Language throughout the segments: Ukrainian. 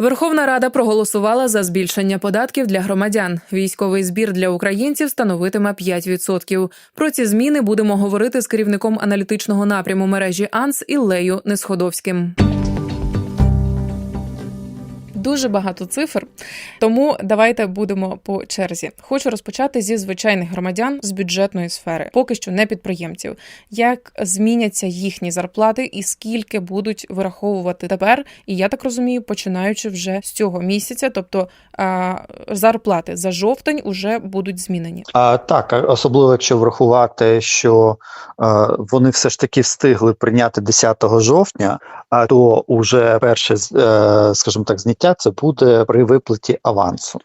Верховна Рада проголосувала за збільшення податків для громадян. Військовий збір для українців становитиме 5%. Про ці зміни будемо говорити з керівником аналітичного напряму мережі АНС Іллею Несходовським. Дуже багато цифр, тому давайте будемо по черзі. Хочу розпочати зі звичайних громадян з бюджетної сфери, поки що не підприємців. Як зміняться їхні зарплати і скільки будуть вираховувати тепер? І я так розумію, починаючи вже з цього місяця, тобто а, зарплати за жовтень уже будуть змінені. А, так, особливо якщо врахувати, що е, вони все ж таки встигли прийняти 10 жовтня, а то уже перше, е, скажімо так, зняття це буде при виплаті авансу.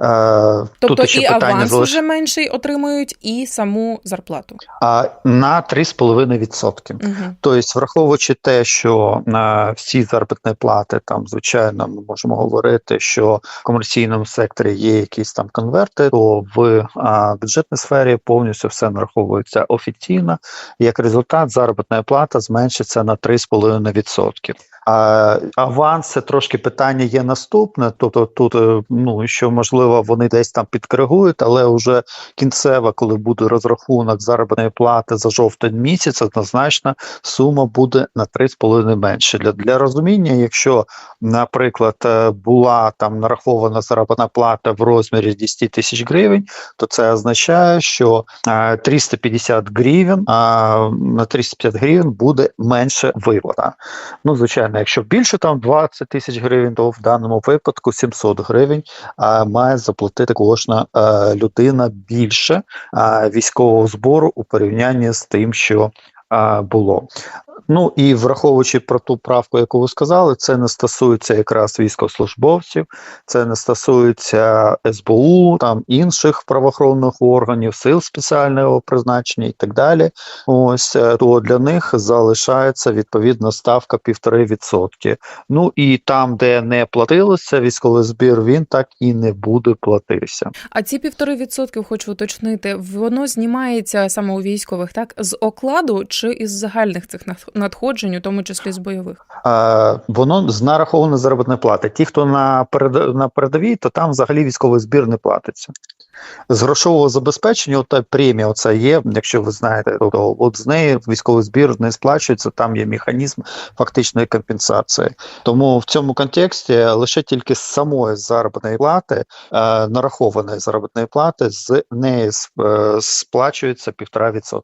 Е, Тобто ще і аванс залиш- вже менший отримують, і саму зарплату. а, на 3,5%. Угу. Тобто, враховуючи те, що е, всі заробітні плати, там звичайно, ми можемо говорити, що в комерційному секторі є якісь там конверти, то в е, бюджетній сфері повністю все нараховується офіційно. Як результат, заробітна плата зменшиться на 3,5%. А аванс це трошки питання є наступне. Тобто, тут е, ну що можливо вони десь там підкоригують, але вже кінцева, коли буде розрахунок заробітної плати за жовтень місяць, однозначно сума буде на 3,5 менше. Для, для розуміння, якщо, наприклад, е, була там нарахована заробітна плата в розмірі 10 тисяч гривень, то це означає, що е, 350 гривень, а на 350 гривень буде менше виплата. Ну, звичайно, якщо більше там 20 тисяч гривень, то в даному випадку 700 гривень а, має заплатити кожна е, людина більше е, військового збору у порівнянні з тим, що а, було. Ну і враховуючи про ту правку, яку ви сказали, це не стосується якраз військовослужбовців, це не стосується СБУ, там інших правоохоронних органів, сил спеціального призначення і так далі. Ось е, то для них залишається відповідна ставка 1,5%. Ну і там, де не платилося військовий збір, він так і не буде платитися. А ці півтори відсотки хочу уточнити, воно знімається саме у військових, так з окладу чи із загальних цих над- надходжень, у тому числі з бойових. Воно з нарахованої заробітної плати. Ті, хто на перед на передовій, то там взагалі військовий збір не платиться. З грошового забезпечення, та премія, оця є, якщо ви знаєте, то от з неї військовий збір не сплачується, там є механізм фактичної компенсації. Тому в цьому контексті лише тільки з самої заробітної плати, е, нарахованої заробітної плати, з неї е, сплачується 1,5%.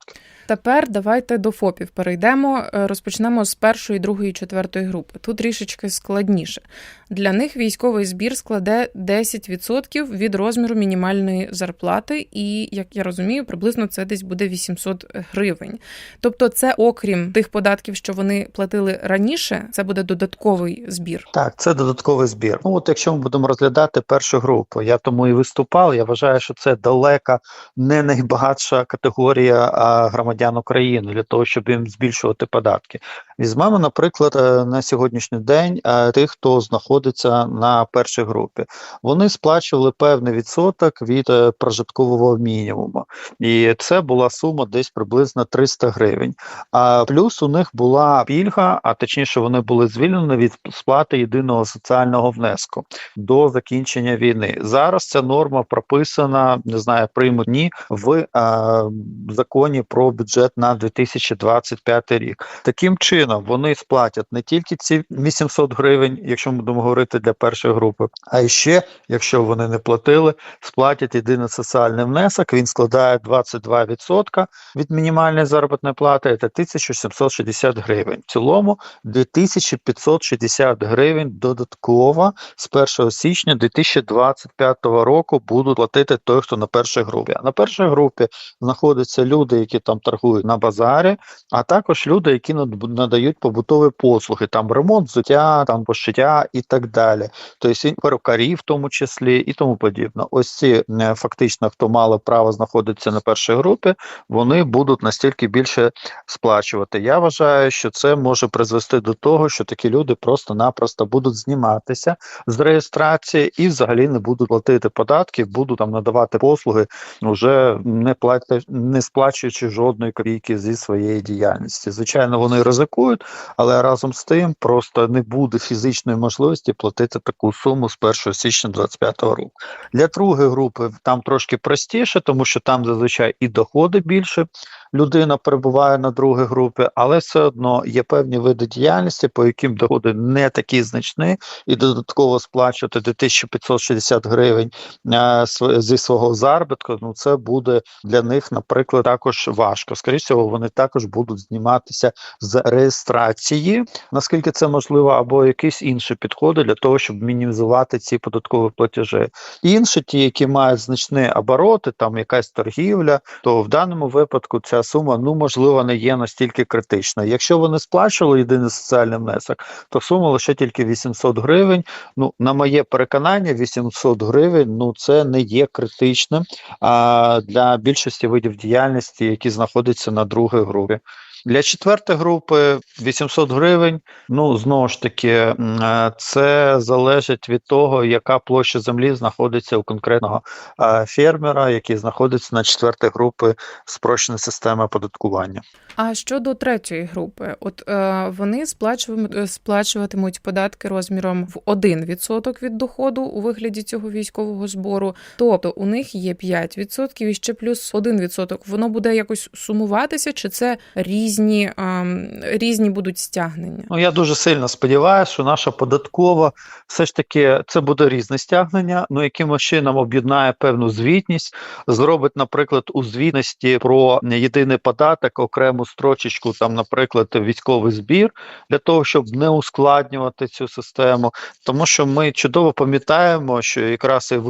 Тепер давайте до ФОПів перейдемо. Е, Розпочнемо з першої, другої, четвертої групи. Тут трішечки складніше. Для них військовий збір складе 10% від розміру мінімальної зарплати, і як я розумію, приблизно це десь буде 800 гривень. Тобто, це окрім тих податків, що вони платили раніше, це буде додатковий збір. Так, це додатковий збір. Ну от якщо ми будемо розглядати першу групу, я тому і виступав. Я вважаю, що це далека не найбагатша категорія а, громадян України для того, щоб їм збільшувати податки. Візьмемо, наприклад, е, на сьогоднішній день е, тих, хто знаходиться на першій групі. Вони сплачували певний відсоток від е, прожиткового мінімуму, і це була сума десь приблизно 300 гривень. А плюс у них була пільга, а точніше, вони були звільнені від сплати єдиного соціального внеску до закінчення війни. Зараз ця норма прописана, не знаю, приймуть ні в е, законі про бюджет на 2025 рік. Таким чином вони сплатять не тільки ці 800 гривень, якщо ми будемо говорити для першої групи, а ще, якщо вони не платили, сплатять єдиний соціальний внесок. Він складає 22% від мінімальної заробітної плати, це 1760 гривень. В цілому 2560 гривень додатково з 1 січня 2025 року будуть платити той, хто на першій групі. А на першій групі знаходяться люди, які там торгують на базарі, а також люди, які над- надають побутові послуги, там ремонт, взуття, там пошиття і так далі. Тобто перукарі в тому числі і тому подібне. Ось ці е, фактично, хто мали право знаходитися на першій групі, вони будуть настільки більше сплачувати. Я вважаю, що це може призвести до того, що такі люди просто-напросто будуть зніматися з реєстрації і взагалі не будуть платити податки, будуть там надавати послуги, вже не платять, не сплачуючи жодної копійки зі своєї діяльності. Звичайно, вони ризикують. але разом з тим просто не буде фізичної можливості платити таку суму з 1 січня 2025 року. Для другої групи там трошки простіше, тому що там зазвичай і доходи більше. Людина перебуває на другій групі, але все одно є певні види діяльності, по яким доходи не такі значні, і додатково сплачувати 2560 гривень е, зі свого заробітку. Ну це буде для них, наприклад, також важко. Скоріше всього, вони також будуть зніматися з реєстрації, наскільки це можливо, або якісь інші підходи для того, щоб мінімізувати ці податкові платежі. Інші, ті, які мають значні обороти, там якась торгівля, то в даному випадку ця сума ну можливо не є настільки критичною. Якщо вони сплачували єдиний соціальний внесок, то сума лише тільки 800 гривень. Ну на моє переконання, 800 гривень ну це не є критичним а, для більшості видів діяльності, які знаходяться на другій групі. Для четвертої групи 800 гривень. Ну знову ж таки, е, це залежить від того, яка площа землі знаходиться у конкретного е, фермера, який знаходиться на четвертій групи спрощеної системи оподаткування. А щодо третьої групи, от е, вони сплачуватимуть, е, сплачуватимуть податки розміром в 1% від доходу у вигляді цього військового збору. Тобто у них є 5% і ще плюс 1%. Воно буде якось сумуватися, чи це різні, ем, різні будуть стягнення? Ну я дуже сильно сподіваюся, що наша податкова все ж таки це буде різне стягнення. Ну якимось чином об'єднає певну звітність, зробить, наприклад, у звітності про єдиний податок окрему строчечку, там, наприклад, військовий збір, для того, щоб не ускладнювати цю систему. Тому що ми чудово пам'ятаємо, що якраз і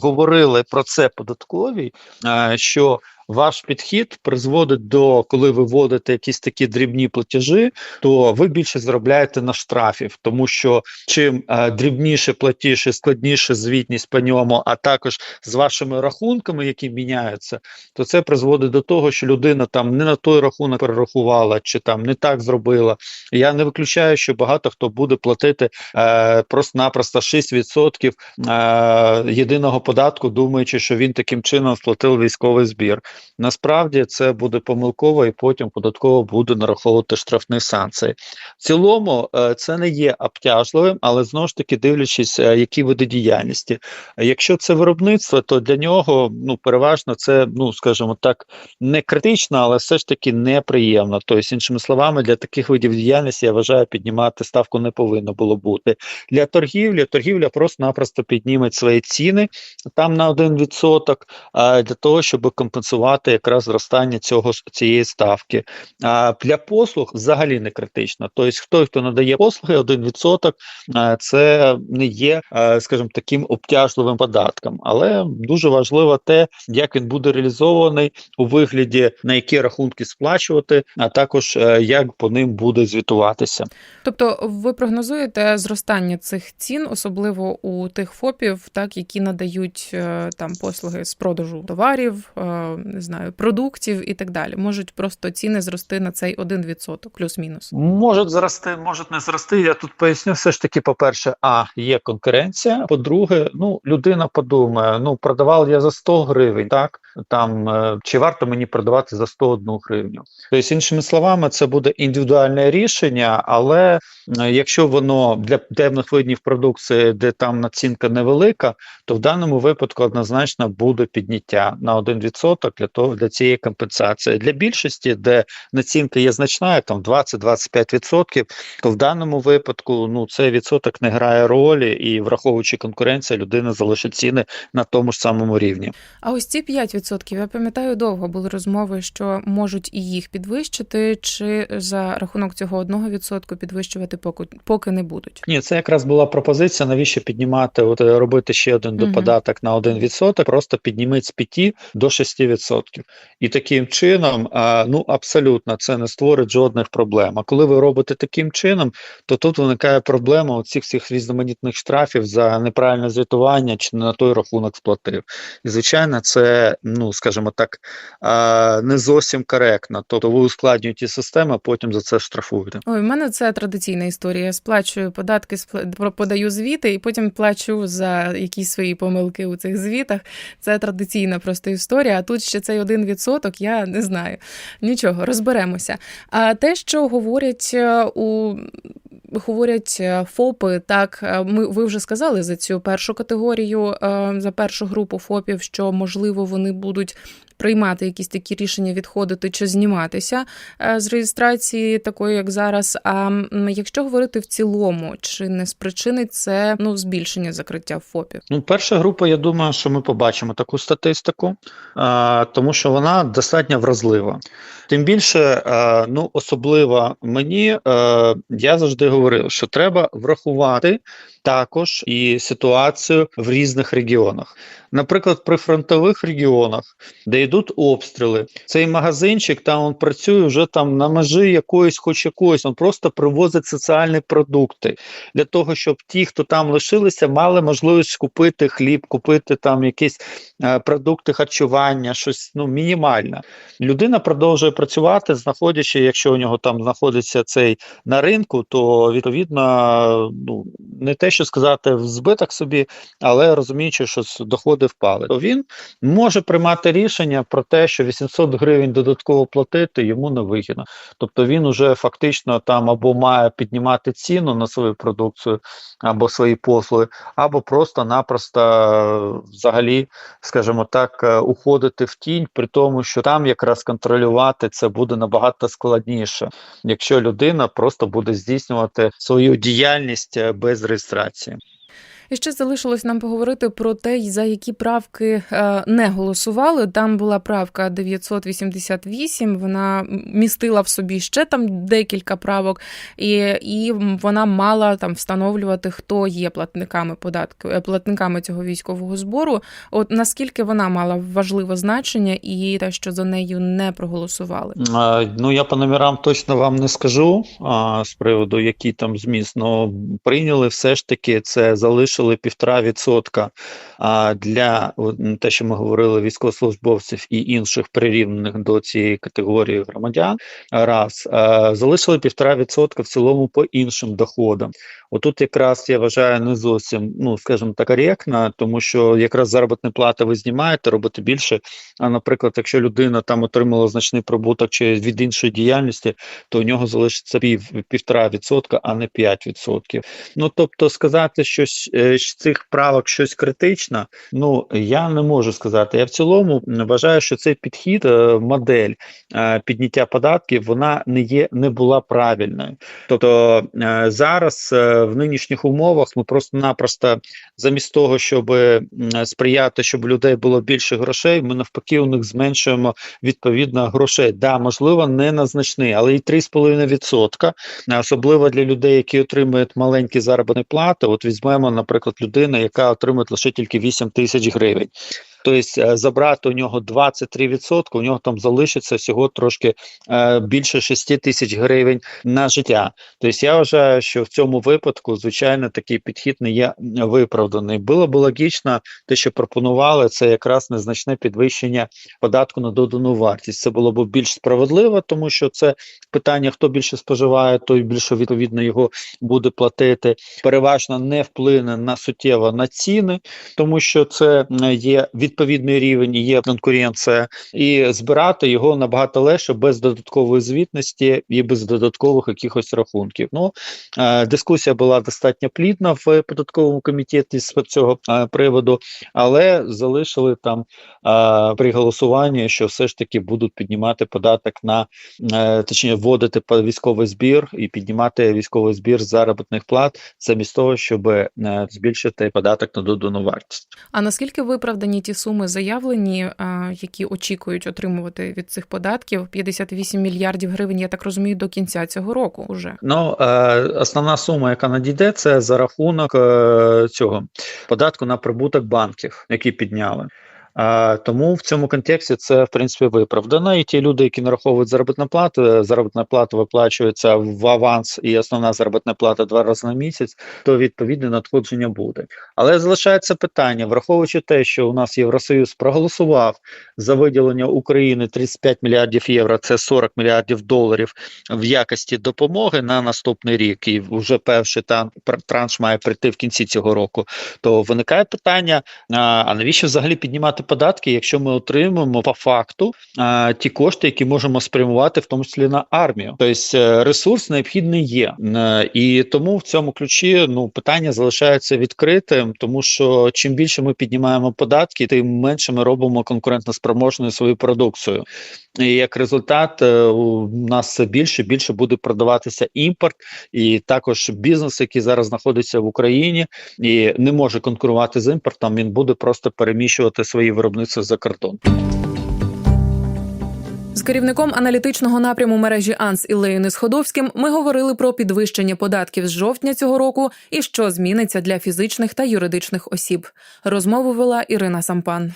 говорили про це податкові, е, що ваш підхід призводить до коли ви вводите якісь такі дрібні платежі, то ви більше заробляєте на штрафів, тому що чим е, дрібніше платіж і складніше звітність по ньому, а також з вашими рахунками, які міняються, то це призводить до того, що людина там не на той рахунок перерахувала, чи там не так зробила. Я не виключаю, що багато хто буде платити е, просто-напросто 6% е, єдиного податку, думаючи, що він таким чином сплатив військовий збір. Насправді це буде помилково, і потім податково буде нараховувати штрафні санкції. В цілому е, це не є обтяжливим, але знову ж таки дивлячись, е, які види діяльності. Якщо це виробництво, то для нього ну переважно це, ну скажімо так, не критично, але все ж таки неприємно. Тобто, іншими словами, для таких видів діяльності я вважаю, піднімати ставку не повинно було бути. Для торгівлі торгівля просто-напросто підніме свої ціни там на 1%, а, для того, щоб компенсувати якраз зростання цього цієї ставки. А для послуг взагалі не критично. Тобто, хто хто надає послуги, 1% а, це не є, скажімо, таким обтяжливим податком. Але дуже важливо те, як він буде реалізований у вигляді на які рахунки сплачувати, а також е, як по ним буде звітуватися. Тобто, ви прогнозуєте зростання цих цін, особливо у тих ФОПів, так які надають е, там послуги з продажу товарів, е, не знаю, продуктів і так далі. Можуть просто ціни зрости на цей 1%, плюс-мінус. Можуть зрости, можуть не зрости. Я тут поясню. Все ж таки, по-перше, а є конкуренція. По-друге, ну людина подумає: ну продавав я за 100 гривень, так там е, чи варто мені продавати за 101 гривню. Тобто, іншими словами, це буде індивідуальне рішення, але е, якщо воно для певних видів продукції, де там націнка невелика, то в даному випадку однозначно буде підняття на 1% для того для цієї компенсації. Для більшості, де націнка є значна, там 20-25%, то в даному випадку ну цей відсоток не грає ролі, і враховуючи конкуренцію, людина залишить ціни на тому ж самому рівні. А ось ці 5%, я пам'ятаю, довго були розмови, що можуть і їх підвищити, чи за рахунок цього 1% підвищувати поки, поки не будуть. Ні, це якраз була пропозиція, навіщо піднімати, от робити ще один Мгм. податок на 1%, просто підніміть з 5 до 6%. І таким чином, ну абсолютно це не створить жодних проблем. А коли ви робите таким чином, то тут виникає проблема оцих всіх різноманітних штрафів за неправильне звітування чи на той рахунок сплатив. І звичайно, це, ну скажімо так, не зовсім коректно. Тобто ви ускладнюєте систему, а потім за це штрафуєте. Ой, у мене це традиційна історія. Я сплачую податки, подаю звіти і потім плачу за якісь свої помилки у цих звітах. Це традиційна просто історія. А тут ще цей один відсоток, я не знаю. Нічого, розберемося. А те, що говорять е, у говорять е, ФОПи, так е, ми ви вже сказали за цю першу категорію, за першу групу ФОПів, що можливо вони будуть приймати якісь такі рішення, відходити чи зніматися е, з реєстрації, такої як зараз. А якщо говорити в цілому, чи не спричинить це ну збільшення закриття ФОПів? Ну, перша група, я думаю, що ми побачимо таку статистику, тому що вона достатньо вразлива. Тим більше, ну особливо мені, я завжди говорив, що треба врахувати також і ситуацію в різних регіонах. Наприклад, при фронтових регіонах, де йдуть обстріли, цей магазинчик там він працює вже там на межі якоїсь, хоч якоїсь, він просто привозить соціальні продукти для того, щоб ті, хто там лишилися, мали можливість купити хліб, купити там якісь е, продукти харчування, щось ну мінімальне. Людина продовжує працювати, знаходячи, якщо у нього там знаходиться цей на ринку, то відповідно ну не те, що сказати в збиток собі, але розуміючи, що доходи впали, то він може приймати рішення про те, що 800 гривень додатково платити йому не вигідно. Тобто він уже фактично там або має піднімати ціну на свою продукцію, або свої послуги, або просто-напросто взагалі, скажімо так, е, уходити в тінь, при тому, що там якраз контролювати це буде набагато складніше, якщо людина просто буде здійснювати свою діяльність е, без реєстрації. праці. І ще залишилось нам поговорити про те, за які правки е, не голосували. Там була правка 988, Вона містила в собі ще там декілька правок, і, і вона мала там встановлювати, хто є платниками податку, е, платниками цього військового збору. От наскільки вона мала важливе значення, і те, що за нею не проголосували. Е, Ну, я по номерам точно вам не скажу а, з приводу, який там зміст, але прийняли все ж таки це залишили півтора відсотка для те, що ми говорили, військовослужбовців і інших прирівнених до цієї категорії громадян. Раз залишили півтора відсотка в цілому по іншим доходам. Отут якраз я вважаю не зовсім, ну скажімо так, коректно, тому що якраз заробітна плата ви знімаєте, робите більше. А наприклад, якщо людина там отримала значний прибуток чи від іншої діяльності, то у нього залишиться пів півтора відсотка, а не 5 відсотків. Ну тобто сказати, що з е, цих правок щось критичне, ну я не можу сказати. Я в цілому вважаю, що цей підхід, е, модель е, підняття податків, вона не є, не була правильною. Тобто зараз в нинішніх умовах ми просто-напросто замість того, щоб сприяти, щоб у людей було більше грошей, ми навпаки у них зменшуємо відповідно грошей. Да, можливо, не на значний, але і 3,5%, особливо для людей, які отримують маленькі заробітні плати. От візьмемо, наприклад, людина, яка отримує лише тільки 8 тисяч гривень. Тобто е, забрати у нього 23%, у нього там залишиться всього трошки е, більше 6 тисяч гривень на життя. Тобто я вважаю, що в цьому випадку, звичайно, такий підхід не є виправданий. Було б логічно, те, що пропонували, це якраз незначне підвищення податку на додану вартість. Це було б більш справедливо, тому що це питання, хто більше споживає, той більше відповідно його буде платити. Переважно не вплине на суттєво на ціни, тому що це м, є відповідний рівень, є конкуренція, і збирати його набагато легше без додаткової звітності і без додаткових якихось рахунків. Ну е, дискусія була достатньо плідна в податковому комітеті з цього е, приводу, але залишили там е, при голосуванні, що все ж таки будуть піднімати податок на точніше вводити військовий збір і піднімати військовий збір заробітних плат, замість того, щоб збільшити податок на додану вартість. А наскільки виправдані ті суми заявлені, які очікують отримувати від цих податків? 58 мільярдів гривень, я так розумію, до кінця цього року уже. Ну, е, основна сума, яка надійде, це за рахунок е, цього податку на прибуток банків, які підняли. Е, тому в цьому контексті це в принципі виправдано. І ті люди, які нараховують заробітну плату, е, заробітна плата виплачується в аванс, і основна заробітна плата два рази на місяць, то відповідне надходження буде. Але залишається питання, враховуючи те, що у нас Євросоюз проголосував за виділення України 35 мільярдів євро, це 40 мільярдів доларів в якості допомоги на наступний рік, і вже перший тан- транш має прийти в кінці цього року. То виникає питання: а, а навіщо взагалі піднімати податки, якщо ми отримуємо по факту а, ті кошти, які можемо спрямувати, в тому числі на армію. Тобто е, ресурс необхідний є, Е, і тому в цьому ключі ну питання залишається відкритим, тому що чим більше ми піднімаємо податки, тим менше ми робимо конкурентноспроможною свою продукцію. І як результат, е, у нас більше і більше буде продаватися імпорт, і також бізнес, який зараз знаходиться в Україні і не може конкурувати з імпортом, він буде просто переміщувати свої виробництва за кордон. З керівником аналітичного напряму мережі АНС Ілею Несходовським ми говорили про підвищення податків з жовтня цього року і що зміниться для фізичних та юридичних осіб. Розмову вела Ірина Сампан.